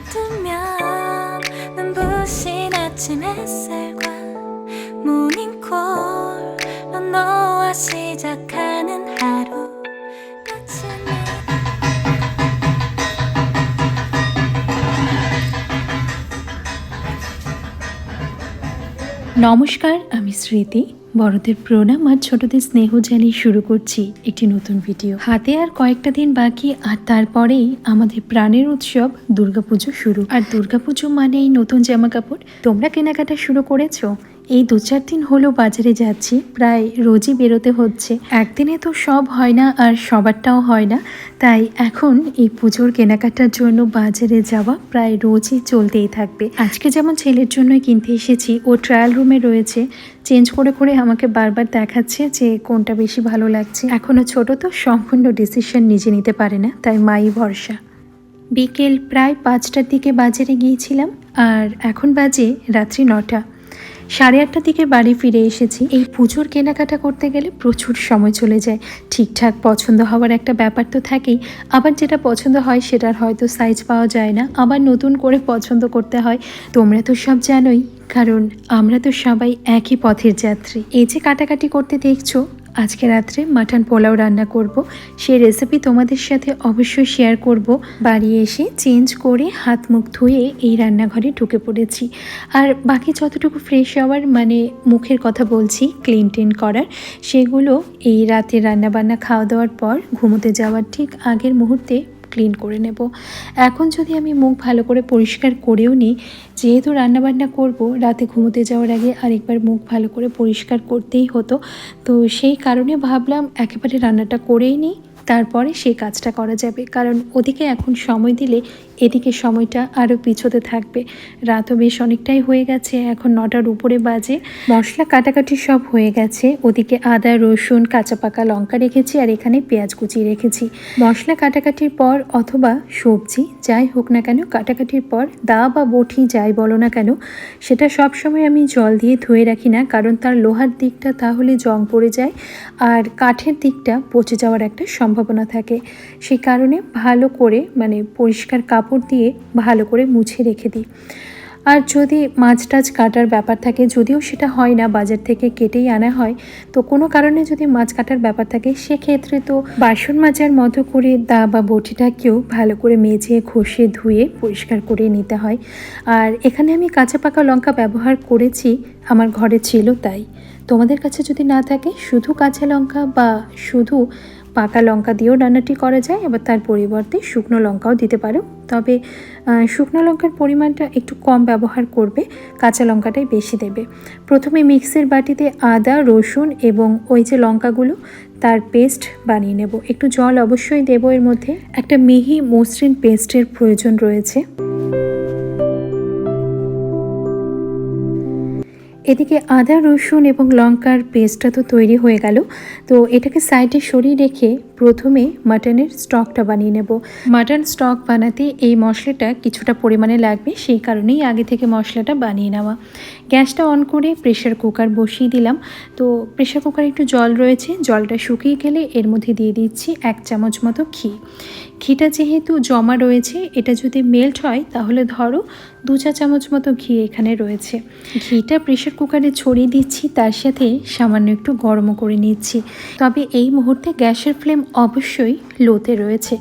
뜨면 눈부신 아침 햇살과 모닝콜로 너와 시작하는 하루 끝이 나 নমস্কার আমি স্মৃতি বড়দের প্রণাম আর ছোটদের স্নেহ জানিয়ে শুরু করছি একটি নতুন ভিডিও হাতে আর কয়েকটা দিন বাকি, আর তারপরেই আমাদের প্রাণের উৎসব দুর্গাপুজো শুরু। আর দুর্গাপুজো মানেই নতুন জামা কাপড় তোমরা কেনাকাটা শুরু করেছ? এই দু চার দিন হলো বাজারে যাচ্ছি, প্রায় রোজই বেরোতে হচ্ছে। একদিনে তো সব হয় না আর সবারটাও হয় না। তাই এখন এই পুজোর কেনাকাটার জন্য বাজারে যাওয়া প্রায় রোজই চলতেই থাকবে। আজকে যেমন ছেলের জন্যই কিনতে এসেছি, ও ট্রায়াল রুমে রয়েছে। চেঞ্জ করে করে আমাকে বারবার দেখাচ্ছে যে কোনটা বেশি ভালো লাগছে। এখনও ছোট তো সম্পূর্ণ ডিসিশন নিজে নিতে পারে না, তাই মাই ভরসা। বিকেল প্রায় পাঁচটার দিকে বাজারে গিয়েছিলাম, আর এখন বাজে রাত্রি নটা। সাড়ে আটটার দিকে বাড়ি ফিরে এসেছি। এই পুজোর কেনাকাটা করতে গেলে প্রচুর সময় চলে যায়। ঠিকঠাক পছন্দ হওয়ার একটা ব্যাপার তো থাকেই। আবার যেটা পছন্দ হয় সেটার হয়তো সাইজ পাওয়া যায় না। আবার নতুন করে পছন্দ করতে হয়। তোমরা তো সব জানোই, কারণ আমরা তো সবাই একই পথের যাত্রী। এই যে কাটাকাটি করতে দেখছ আজকে রাত্রে মাটন পোলাও রান্না করব। সেই রেসিপি তোমাদের সাথে অবশ্যই শেয়ার করব। বাড়ি এসে চেঞ্জ করে হাত মুখ ধুয়ে এই রান্নাঘরে ঢুকে পড়েছি। আর বাকি যতটুকু ফ্রেশ হওয়ার মানে মুখের কথা বলছি ক্লিন টিন করার, সেগুলো এই রাতে রান্নাবান্না খাওয়া দাওয়ার পর ঘুমোতে যাওয়ার ঠিক আগের মুহূর্তে ক্লিন করে নেব। এখন যদি আমি মুখ ভালো করে পরিষ্কার করেও নিই, যেহেতু রান্নাবান্না করব, রাতে ঘুমোতে যাওয়ার আগে আরেকবার মুখ ভালো করে পরিষ্কার করতেই হতো। তো সেই কারণে ভাবলাম একেবারে রান্নাটা করেই নিই, তারপরে সেই কাজটা করা যাবে। কারণ ওদিকে এখন সময় দিলে এদিকে সময়টা আরও পিছোতে থাকবে। রাতও বেশ অনেকটাই হয়ে গেছে, এখন নটার উপরে বাজে। মশলা কাটাকাটি সব হয়ে গেছে, ওদিকে আদা, রসুন, কাঁচা পাকা লঙ্কা রেখেছি আর এখানে পেঁয়াজ কুচি রেখেছি। মশলা কাটাকাটির পর অথবা সবজি, যাই হোক না কেন, কাটাকাটির পর দা বা বটি যাই বলো না কেন, সেটা সব সময় আমি জল দিয়ে ধুয়ে রাখি না, কারণ তার লোহার দিকটা তাহলে জং পড়ে যায় আর কাঠের দিকটা পচে যাওয়ার একটা সম্ভাবনা থাকে। সেই কারণে ভালো করে মানে পরিষ্কার কাপড় দিয়ে ভালো করে মুছে রেখে দিই। আর যদি মাছ টাছ কাটার ব্যাপার থাকে, যদিও সেটা হয় না, বাজার থেকে কেটেই আনা হয়, তো কোনো কারণে যদি মাছ কাটার ব্যাপার থাকে, সেক্ষেত্রে তো বাসন মাজার মতো করে দা বা বটিটাকেও ভালো করে মেজে, ঘষে, ধুয়ে পরিষ্কার করে নিতে হয়। আর এখানে আমি কাঁচা পাকা লঙ্কা ব্যবহার করেছি, আমার ঘরে ছিল তাই। তোমাদের কাছে যদি না থাকে, শুধু কাঁচা লঙ্কা বা শুধু পাকা লঙ্কা দিয়েও রান্নাটি করা যায়, এবার তার পরিবর্তে শুকনো লঙ্কাও দিতে পারো। তবে শুকনো লঙ্কার পরিমাণটা একটু কম ব্যবহার করবে, কাঁচা লঙ্কাটাই বেশি দেবে। প্রথমে মিক্সের বাটিতে আদা, রসুন এবং ওই যে লঙ্কাগুলো, তার পেস্ট বানিয়ে নেব। একটু জল অবশ্যই দেবো এর মধ্যে। একটা মিহি মসৃণ পেস্টের প্রয়োজন রয়েছে। এদিকে আদা, রসুন এবং লঙ্কার পেস্টটা তো তৈরি হয়ে গেল। তো এটাকে সাইডে সরিয়ে রেখে প্রথমে মাটনের স্টকটা বানিয়ে নেব। মাটন স্টক বানাতে এই মশলাটা কিছুটা পরিমাণে লাগবে, সেই কারণেই আগে থেকে মশলাটা বানিয়ে নেওয়া। গ্যাসটা অন করে প্রেশার কুকার বসিয়ে দিলাম। তো প্রেশার কুকারে একটু জল রয়েছে, জলটা শুকিয়ে গেলে এর মধ্যে দিয়ে দিচ্ছি এক চামচ মতো ঘি। ঘিটা যেহেতু জমা রয়েছে, এটা যদি মেল্ট হয় তাহলে ধরো দু চা চামচ মতো ঘি এখানে রয়েছে। ঘিটা প্রেশার কুকারে ছড়িয়ে দিচ্ছি, তার সাথে সামান্য একটু গরমও করে নিচ্ছি। তবে এই মুহূর্তে গ্যাসের ফ্লেম অবশ্যই লোতে রয়েছে।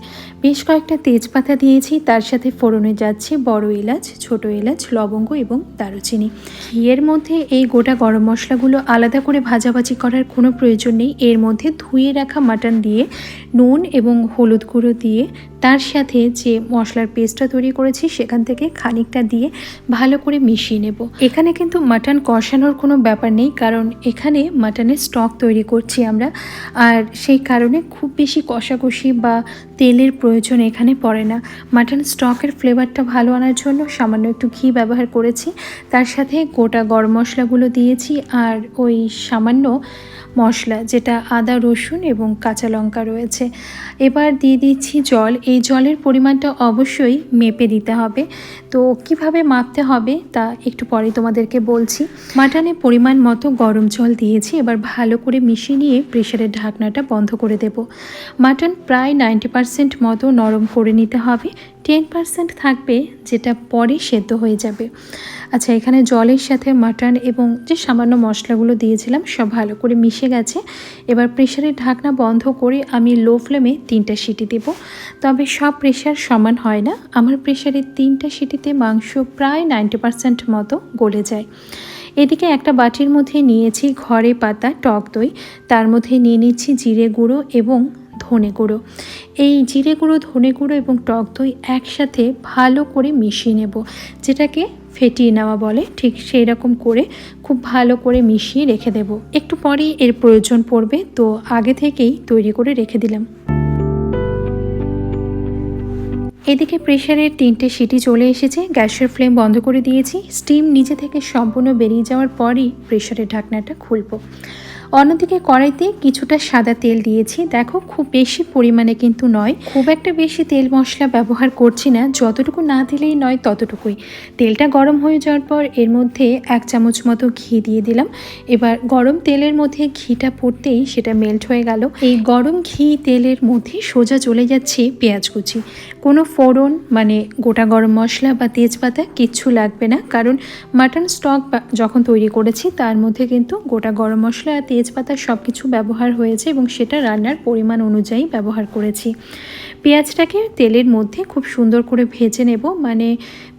বেশ কয়েকটা তেজপাতা দিয়েছি, তার সাথে ফোড়নে যাচ্ছে বড় এলাচ, ছোট এলাচ, লবঙ্গ এবং দারুচিনি। ঘিয়ের মধ্যে এই গোটা গরম মশলাগুলো আলাদা করে ভাজাভাজি করার কোনো প্রয়োজন নেই। এর মধ্যে ধুয়ে রাখা মাটন দিয়ে, নুন এবং হলুদ গুঁড়ো দিয়ে, তার সাথে যে মশলার পেস্টটা তৈরি করেছি সেখান থেকে খানিকটা দিয়ে ভালো করে মিশিয়ে নেব। এখানে কিন্তু মাটন কষানোর কোনো ব্যাপার নেই, কারণ এখানে মাটনের স্টক তৈরি করছি আমরা। আর সেই কারণে খুব বেশি কষাকষি বা তেলের প্রয়োজন এখানে পড়ে না। মাটন স্টকের ফ্লেভারটা ভালো আনার জন্য সামান্য একটু ঘি ব্যবহার করেছি। তার সাথে গোটা গরম মশলাগুলো দিয়েছি আর ওই সামান্য মশলা, যেটা আদা, রসুন এবং কাঁচা লঙ্কা রয়েছে। এবার দিয়ে দিচ্ছি জল। এই জলের পরিমাণটা অবশ্যই মেপে দিতে হবে। তো কীভাবে মাপতে হবে তা একটু পরে তোমাদেরকে বলছি। মাটনে পরিমাণ মতো গরম জল দিয়েছি, এবার ভালো করে মিশিয়ে নিয়ে প্রেশারের ঢাকনাটা বন্ধ করে দেব। মাটন প্রায় নাইনটি পারসেন্ট মতো মতো নরম করে নিতে হবে। টেন পার্সেন্ট থাকবে, যেটা পরে সেদ্ধ হয়ে যাবে। আচ্ছা এখানে জলের সাথে মাটন এবং যে সামান্য মশলাগুলো দিয়েছিলাম, সব ভালো করে মিশে গেছে। এবার প্রেশারের ঢাকনা বন্ধ করে আমি লো ফ্লেমে তিনটা সিটি দেব। তবে সব প্রেশার সমান হয় না। আমার প্রেশারের তিনটা সিটিতে মাংস প্রায় নাইনটি পার্সেন্ট মতো গলে যায়। এদিকে একটা বাটির মধ্যে নিয়েছি ঘরে পাতা, টক দই। তার মধ্যে নিয়ে নিচ্ছি জিরে গুঁড়ো এবং ধনে গুঁড়ো। এই জিরে গুঁড়ো, ধনে গুঁড়ো এবং টক দই একসাথে ভালো করে মিশিয়ে নেব, যেটাকে ফেটিয়ে নেওয়া বলে। ঠিক সেই রকম করে খুব ভালো করে মিশিয়ে রেখে দেব। একটু পরেই এর প্রয়োজন পড়বে, তো আগে থেকেই তৈরি করে রেখে দিলাম। এদিকে প্রেশারের তিনটে সিটি চলে এসেছে, গ্যাসের ফ্লেম বন্ধ করে দিয়েছি। স্টিম নিজে থেকে সম্পূর্ণ বেরিয়ে যাওয়ার পরই প্রেশারের ঢাকনাটা খুলবো। অন্যদিকে কড়াইতে কিছুটা সাদা তেল দিয়েছি। দেখো, খুব বেশি পরিমাণে কিন্তু নয়। খুব একটা বেশি তেল মশলা ব্যবহার করছি না। যতটুকু না দিলেই নয়, ততটুকুই। তেলটা গরম হয়ে যাওয়ার পর এর মধ্যে এক চামচ মতো ঘি দিয়ে দিলাম। এবার গরম তেলের মধ্যে ঘিটা পড়তেই সেটা মেল্ট হয়ে গেল। এই গরম ঘি তেলের মধ্যে সোজা চলে যাচ্ছে পেঁয়াজ কুচি। কোনো ফোড়ন মানে গোটা গরম মশলা বা তেজপাতা কিচ্ছু লাগবে না। কারণ মাটন স্টক যখন তৈরি করেছি, তার মধ্যে কিন্তু গোটা গরম মশলা আর তেজপাতা সব কিছু ব্যবহার হয়েছে এবং সেটা রান্নার পরিমাণ অনুযায়ী ব্যবহার করেছি। পেঁয়াজটাকে তেলের মধ্যে খুব সুন্দর করে ভেজে নেব মানে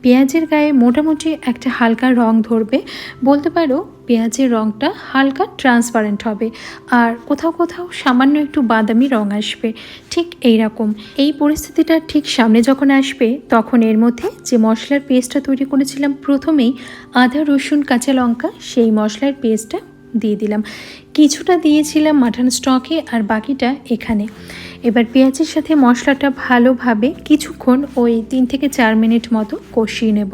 পেঁয়াজের গায়ে মোটামুটি একটা হালকা রং ধরবে। বলতে পারো, পেঁয়াজের রংটা হালকা ট্রান্সপারেন্ট হবে। আর কোথাও কোথাও সামান্য একটু বাদামি রং আসবে। ঠিক এই রকম এই পরিস্থিতিটা ঠিক সামনে যখন আসবে, তখন এর মধ্যে যে মশলার পেস্টটা তৈরি করেছিলাম প্রথমেই, আদা, রসুন, কাঁচা লঙ্কা, সেই মশলার পেস্টটা দিয়ে দিলাম। কিছুটা দিয়েছিলাম মাটন স্টকে আর বাকিটা এখানে। এবার পেঁয়াজের সাথে মশলাটা ভালোভাবে কিছুক্ষণ ওই তিন থেকে চার মিনিট মতো কষিয়ে নেব।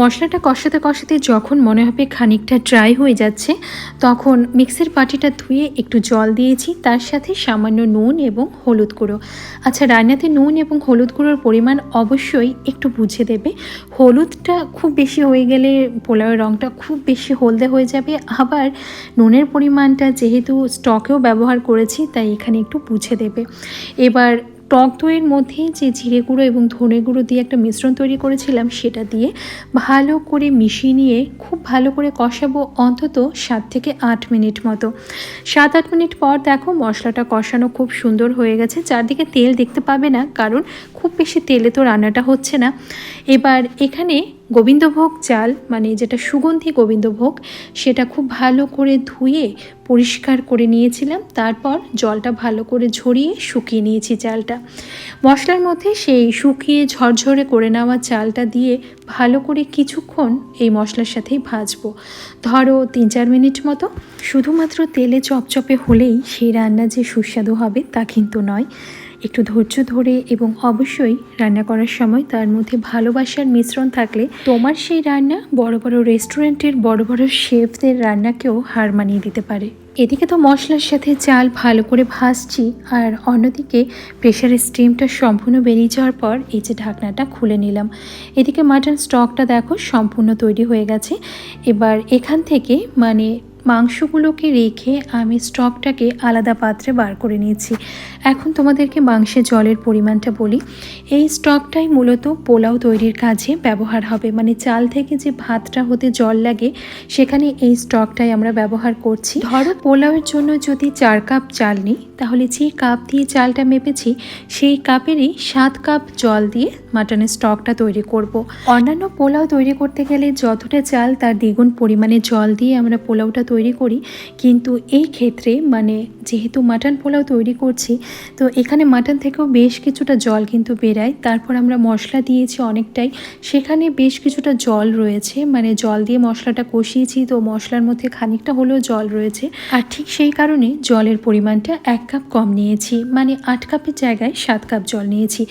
মশলাটা কষাতে কষাতে যখন মনে হবে খানিকটা ড্রাই হয়ে যাচ্ছে, তখন মিক্সির পাটিটা ধুয়ে একটু জল দিয়েছি। তার সাথে সামান্য নুন এবং হলুদ গুঁড়ো। আচ্ছা রান্নাতে নুন এবং হলুদ গুঁড়োর পরিমাণ অবশ্যই একটু বুঝে দেবে। হলুদটা খুব বেশি হয়ে গেলে পোলাওয়ের রঙটা খুব বেশি হলদে হয়ে যাবে। আবার নুনের পরিমাণটা যেহেতু স্টকেও ব্যবহার করেছি, তাই এখানে একটু বুঝে দেবে। এবার টক দইয়ের মধ্যে যে জিরে গুঁড়ো এবং ধনে গুঁড়ো দিয়ে একটা মিশ্রণ তৈরি করেছিলাম, সেটা দিয়ে ভালো করে মিশিয়ে নিয়ে খুব ভালো করে কষাবো অন্তত সাত থেকে আট মিনিট মতো। সাত আট মিনিট পর দেখো মশলাটা কষানো খুব সুন্দর হয়ে গেছে। চারদিকে তেল দেখতে পাবে না, কারণ খুব বেশি তেলে তো রান্নাটা হচ্ছে না। এবার এখানে গোবিন্দভোগ চাল মানে যেটা সুগন্ধি গোবিন্দভোগ, সেটা খুব ভালো করে ধুয়ে পরিষ্কার করে নিয়েছিলাম। তারপর জলটা ভালো করে ঝরিয়ে শুকিয়ে নিয়েছি চালটা। মশলার মধ্যে সেই শুকিয়ে ঝরঝরে করে নেওয়া চালটা দিয়ে ভালো করে কিছুক্ষণ এই মশলার সাথেই ভাজবো। ধরো তিন চার মিনিট মতো। শুধুমাত্র তেলে চপচপে হলেই সেই রান্না যে সুস্বাদু হবে তা কিন্তু নয়। একটু ধৈর্য ধরে এবং অবশ্যই রান্না করার সময় তার মধ্যে ভালোবাসার মিশ্রণ থাকলে তোমার সেই রান্না বড় বড় রেস্টুরেন্টের বড় বড় শেফদের রান্নাকেও হার মানিয়ে দিতে পারে। এদিকে তো মশলার সাথে চাল ভালো করে ভাজছি আর অন্যদিকে প্রেশারের স্টিমটা সম্পূর্ণ বেরিয়ে যাওয়ার পর এই যে ঢাকনাটা খুলে নিলাম। এদিকে মাটন স্টকটা দেখো সম্পূর্ণ তৈরি হয়ে গেছে। এবার এখান থেকে মানে মাংসগুলোকে রেখে আমি স্টকটাকে আলাদা পাত্রে বার করে নিয়েছি। এখন তোমাদেরকে মাংসের জলের পরিমাণটা বলি। এই স্টকটাই মূলত পোলাও তৈরির কাজে ব্যবহার হবে। মানে চাল থেকে যে ভাতটা হতে জল লাগে, সেখানে এই স্টকটাই আমরা ব্যবহার করছি। ধরো পোলাওয়ের জন্য যদি চার কাপ চাল নিই, তাহলে যে কাপ দিয়ে চালটা মেপেছি, সেই কাপেরই সাত কাপ জল দিয়ে মাটনের স্টকটা তৈরি করব। অন্যান্য পোলাও তৈরি করতে গেলে যতটা চাল তার দ্বিগুণ পরিমাণে জল দিয়ে আমরা পোলাওটা তৈরি করি। কিন্তু এই ক্ষেত্রে মানে যেহেতু মাটন পোলাও তৈরি করছি, তো এখানে মাটন থেকেও বেশ কিছুটা জল কিন্তু বেরায়। তারপর আমরা মশলা দিয়েছি অনেকটাই। সেখানে বেশ কিছুটা জল রয়েছে মানে জল দিয়ে মশলাটা কষিয়েছি, তো মশলার মধ্যে খানিকটা হলেও জল রয়েছে। আর ঠিক সেই কারণে জলের পরিমাণটা এক কাপ কম নিয়েছি মানে আট কাপের জায়গায় সাত কাপ জল নিয়েছি।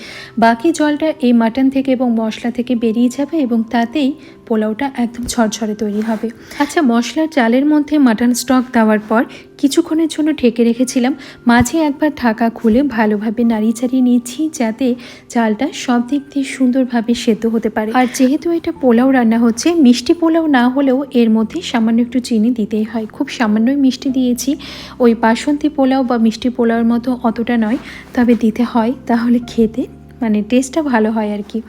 বাকি জলটা এই মাটন থেকে এবং মশলা থেকে বেরিয়ে যাবে এবং তাতেই পোলাওটা একদম ঝরঝরে তৈরি হবে। আচ্ছা মশলার চালের মধ্যে মাটন স্টক দেওয়ার পর কিছুক্ষণের জন্য ঢেকে রেখেছিলাম। মাঝে একবার ঢাকা খুলে ভালোভাবে নাড়ি চাড়িয়ে নিয়েছি যাতে চালটা সব দিক দিয়ে সুন্দরভাবে সেদ্ধ হতে পারে। আর যেহেতু এটা পোলাও রান্না হচ্ছে মিষ্টি পোলাও না হলেও এর মধ্যে সামান্য একটু চিনি দিতেই হয়। খুব সামান্যই মিষ্টি দিয়েছি। ওই বাসন্তী পোলাও বা মিষ্টি পোলাওর মতো অতটা নয় তবে দিতে হয়। তাহলে খেতে মানে টেস্টটা ভালো হয় আর কি।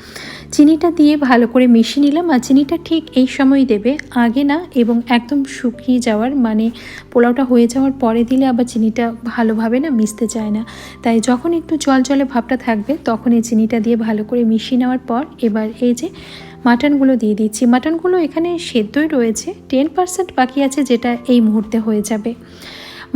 চিনিটা দিয়ে ভালো করে মিশিয়ে নিলাম আর চিনিটা ঠিক এই সময় দেবে। আগে না এবং একদম শুকিয়ে যাওয়ার মানে পোলাওটা হয়ে যাওয়ার পরে দিলে আবার চিনিটা ভালোভাবে না মিশতে চায় না। তাই যখন একটু জল জলে ভাবটা থাকবে তখন এই চিনিটা দিয়ে ভালো করে মিশিয়ে নেওয়ার পর এবার এই যে মাটনগুলো দিয়ে দিচ্ছি। মাটনগুলো এখানে সেদ্ধই রয়েছে। টেন পার্সেন্ট বাকি আছে যেটা এই মুহূর্তে হয়ে যাবে।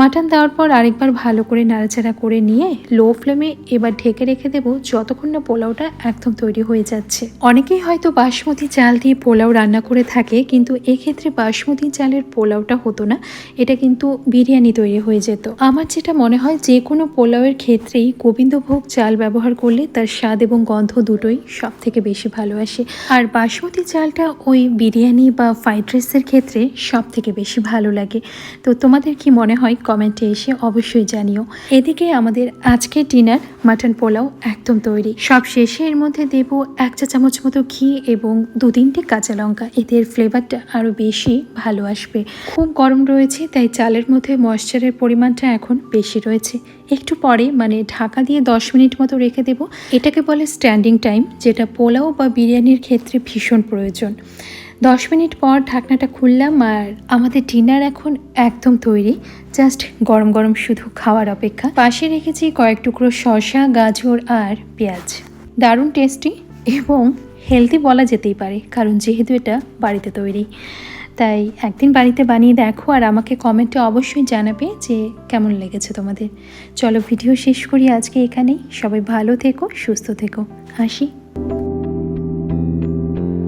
মাটন দেওয়ার পর আরেকবার ভালো করে নাড়াচাড়া করে নিয়ে লো ফ্লেমে এবার ঢেকে রেখে দেবো যতক্ষণ না পোলাওটা একদম তৈরি হয়ে যাচ্ছে। অনেকেই হয়তো বাসমতি চাল দিয়ে পোলাও রান্না করে থাকে, কিন্তু এক্ষেত্রে বাসমতি চালের পোলাওটা হতো না, এটা কিন্তু বিরিয়ানি তৈরি হয়ে যেত। আমার যেটা মনে হয়, যে কোনো পোলাওয়ের ক্ষেত্রেই গোবিন্দভোগ চাল ব্যবহার করলে তার স্বাদ এবং গন্ধ দুটোই সব থেকে বেশি ভালো আসে। আর বাসমতি চালটা ওই বিরিয়ানি বা ফ্রাইড রাইসের ক্ষেত্রে সব থেকে বেশি ভালো লাগে। তো তোমাদের কি মনে হয় কমেন্টে এসে অবশ্যই জানিও। এদিকে আমাদের আজকের ডিনার মাটন পোলাও একদম তৈরি। সব শেষে এর মধ্যে দেব এক চা চামচ মতো ঘি এবং দু তিনটে কাঁচা লঙ্কা। এদের ফ্লেভারটা আরও বেশি ভালো আসবে। খুব গরম রয়েছে, তাই চালের মধ্যে ময়শ্চারের পরিমাণটা এখন বেশি রয়েছে। একটু পরে মানে ঢাকা দিয়ে দশ মিনিট মতো রেখে দেব। এটাকে বলে স্ট্যান্ডিং টাইম যেটা পোলাও বা বিরিয়ানির ক্ষেত্রে ভীষণ প্রয়োজন। দশ মিনিট পর ঢাকনাটা খুললাম আর আমাদের ডিনার এখন একদম তৈরি। জাস্ট গরম গরম শুধু খাওয়ার অপেক্ষা। পাশে রেখেছি কয়েক টুকরো শসা, গাজর আর পেঁয়াজ। দারুণ টেস্টি এবং হেলদি বলা যেতেই পারে, কারণ যেহেতু এটা বাড়িতে তৈরি। তাই একদিন বাড়িতে বানিয়ে দেখো আর আমাকে কমেন্টে অবশ্যই জানাবে যে কেমন লেগেছে তোমাদের। চলো ভিডিও শেষ করি আজকে এখানেই। সবাই ভালো থেকো, সুস্থ থেকো। আসি